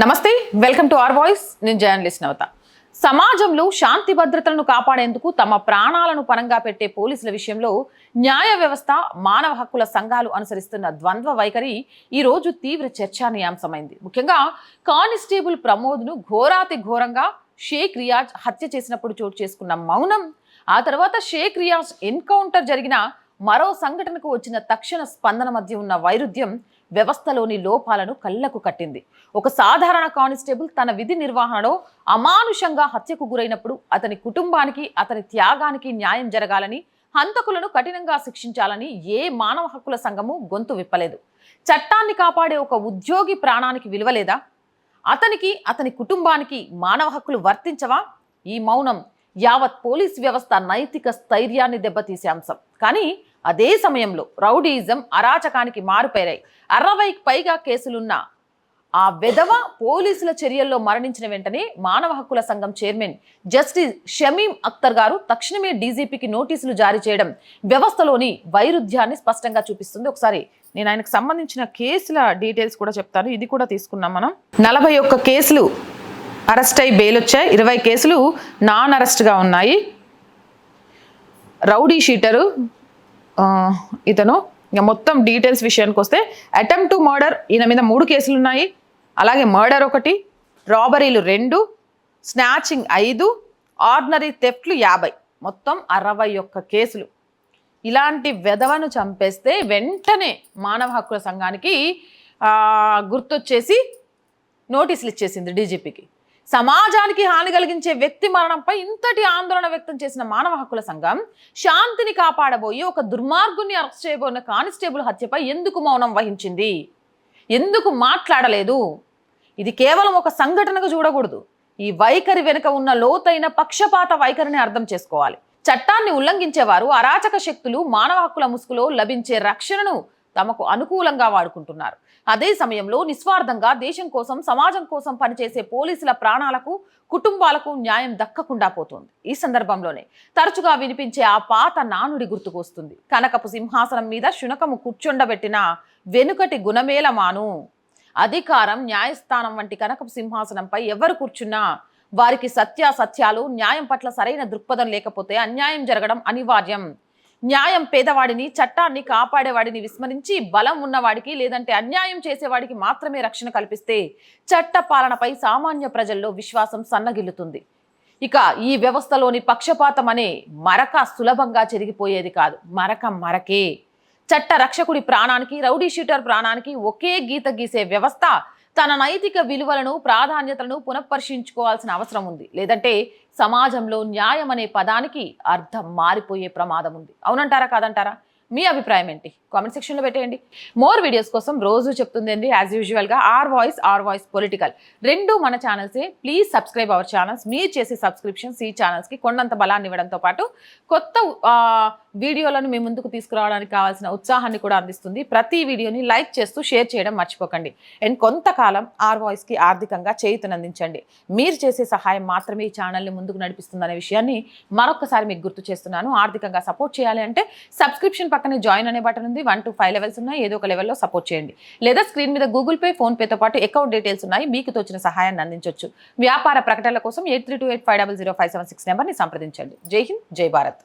నమస్తే welcome to R voice. నేను journalist నవత. సమాజంలో శాంతి భద్రతలను కాపాడేందుకు తమ ప్రాణాలను పరంగా పెట్టే పోలీసుల విషయంలో న్యాయ వ్యవస్థ మానవ హక్కుల సంఘాలు అనుసరిస్తున్న ద్వంద్వ వైఖరి ఈ రోజు తీవ్ర చర్చానీయాంశమైంది. ముఖ్యంగా కానిస్టేబుల్ ప్రమోద్ను ఘోరాతి ఘోరంగా షేక్ రియాజ్ హత్య చేసినప్పుడు చోటు చేసుకున్న మౌనం ఆ తర్వాత షేక్ రియాజ్ ఎన్కౌంటర్ జరిగిన మరో సంఘటనకు వచ్చిన తక్షణ స్పందన మధ్య ఉన్న వైరుధ్యం వ్యవస్థలోని లోపాలను కళ్ళకు కట్టింది. ఒక సాధారణ కానిస్టేబుల్ తన విధి నిర్వహణలో అమానుషంగా హత్యకు గురైనప్పుడు అతని కుటుంబానికి అతని త్యాగానికి న్యాయం జరగాలని హంతకులను కఠినంగా శిక్షించాలని ఏ మానవ హక్కుల సంఘము గొంతు విప్పలేదు. చట్టాన్ని కాపాడే ఒక ఉద్యోగి ప్రాణానికి విలువలేదా? అతనికి అతని కుటుంబానికి మానవ హక్కులు వర్తించవా? ఈ మౌనం యావత్ పోలీస్ వ్యవస్థ నైతిక స్థైర్యాన్ని దెబ్బతీసే అంశం. కానీ అదే సమయంలో రౌడీయిజం అరాచకానికి మారుపేరాయి. అరవైకి పైగా కేసులున్న ఆ వెధవ పోలీసుల చర్యల్లో మరణించిన వెంటనే మానవ హక్కుల సంఘం చైర్మన్ జస్టిస్ షమీం అఖ్తర్ గారు తక్షణమే డీజీపీకి నోటీసులు జారీ చేయడం వ్యవస్థలోని వైరుధ్యాన్ని స్పష్టంగా చూపిస్తుంది. ఒకసారి నేను ఆయనకు సంబంధించిన కేసుల డీటెయిల్స్ కూడా చెప్తాను. ఇది కూడా తీసుకున్నాం మనం. నలభై ఒక్క కేసులు అరెస్ట్ అయి బెయిల్ వచ్చాయి. ఇరవై కేసులు నాన్ అరెస్ట్గా ఉన్నాయి. రౌడీ షీటరు ఇతను. ఇక మొత్తం డీటెయిల్స్ విషయానికి వస్తే అటెంప్ట్ టు మర్డర్ ఈయన మీద మూడు కేసులు ఉన్నాయి అలాగే మర్డర్ ఒకటి రాబరీలు రెండు స్నాచింగ్ ఐదు ఆర్డినరీ థెఫ్ట్లు యాభై. మొత్తం అరవై ఒక్క కేసులు. ఇలాంటి వెధవను చంపేస్తే వెంటనే మానవ హక్కుల సంఘానికి గుర్తొచ్చేసి నోటీసులు ఇచ్చేసింది డీజీపీకి. సమాజానికి హాని కలిగించే వ్యక్తి మరణంపై ఇంతటి ఆందోళన వ్యక్తం చేసిన మానవ హక్కుల సంఘం శాంతిని కాపాడబోయి ఒక దుర్మార్గుని అరెస్ట్ చేయబోయిన కానిస్టేబుల్ హత్యపై ఎందుకు మౌనం వహించింది? ఎందుకు మాట్లాడలేదు? ఇది కేవలం ఒక సంఘటనగా చూడకూడదు. ఈ వైఖరి వెనుక ఉన్న లోతైన పక్షపాత వైఖరిని అర్థం చేసుకోవాలి. చట్టాన్ని ఉల్లంఘించేవారు అరాచక శక్తులు మానవ హక్కుల ముసుగులో లభించే రక్షణను తమకు అనుకూలంగా వాడుకుంటున్నారు. అదే సమయంలో నిస్వార్థంగా దేశం కోసం సమాజం కోసం పనిచేసే పోలీసుల ప్రాణాలకు కుటుంబాలకు న్యాయం దక్కకుండా పోతుంది. ఈ సందర్భంలోనే తరచుగా వినిపించే ఆ పాత నానుడి గుర్తుకొస్తుంది. కనకపు సింహాసనం మీద శునకము కూర్చుండబెట్టిన వెనుకటి గుణమేల మాను. అధికారం న్యాయస్థానం వంటి కనకపు సింహాసనంపై ఎవరు కూర్చున్నా వారికి సత్యాసత్యాలు న్యాయం పట్ల సరైన దృక్పథం లేకపోతే అన్యాయం జరగడం అనివార్యం. న్యాయం పేదవాడిని చట్టాన్ని కాపాడేవాడిని విస్మరించి బలం ఉన్నవాడికి లేదంటే అన్యాయం చేసేవాడికి మాత్రమే రక్షణ కల్పిస్తే చట్ట పాలనపై సామాన్య ప్రజల్లో విశ్వాసం సన్నగిల్లుతుంది. ఇక ఈ వ్యవస్థలోని పక్షపాతం అనే మరక సులభంగా చెరిగిపోయేది కాదు. మరక మరకే. చట్ట రక్షకుడి ప్రాణానికి రౌడీ షూటర్ ప్రాణానికి ఒకే గీత గీసే వ్యవస్థ తన నైతిక విలువలను ప్రాధాన్యతలను పునఃపరిశీలించుకోవాల్సిన అవసరం ఉంది. లేదంటే సమాజంలో న్యాయం అనే పదానికి అర్థం మారిపోయే ప్రమాదం ఉంది. అవునంటారా కాదంటారా? మీ అభిప్రాయం ఏంటి? కామెంట్ సెక్షన్లో పెట్టేయండి. మోర్ వీడియోస్ కోసం రోజు చెప్తుంది ఏంటి యాజ్ యూజువల్గా R voice R voice political రెండు మన ఛానల్సే. ప్లీజ్ సబ్స్క్రైబ్ అవర్ ఛానల్స్ మీరు చేసే సబ్స్క్రిప్షన్స్ ఈ ఛానల్స్కి కొండంత బలాన్ని ఇవ్వడంతో పాటు కొత్త వీడియోలను మీ ముందుకు తీసుకురావడానికి కావాల్సిన ఉత్సాహాన్ని కూడా అందిస్తుంది. ప్రతి వీడియోని లైక్ చేస్తూ షేర్ చేయడం మర్చిపోకండి. అండ్ కొంతకాలం ఆర్ వాయిస్కి ఆర్థికంగా చేయుతనందించండి. మీరు చేసే సహాయం మాత్రమే ఈ ఛానల్ని ముందుకు నడిపిస్తుందనే విషయాన్ని మరొకసారి మీకు గుర్తు చేస్తున్నాను. ఆర్థికంగా సపోర్ట్ చేయాలి అంటే సబ్స్క్రిప్షన్ పక్కనే జాయిన్ అనే బటన్ ఉంది. వన్ టు ఫైవ్ లెవెల్స్ ఉన్నాయి. ఏదో ఒక లెవెల్లో సపోర్ట్ చేయండి. లేదా స్క్రీన్ మీద గూగుల్ పే ఫోన్ పేతో పాటు అకౌంట్ డీటెయిల్స్ ఉన్నాయి. మీకు తోచిన సహాయాన్ని అందించవచ్చు వ్యాపార ప్రకటనల కోసం eight three two eight five double zero five seven six నెంబర్ని సంప్రదించండి. జై హింద్ జై భారత్.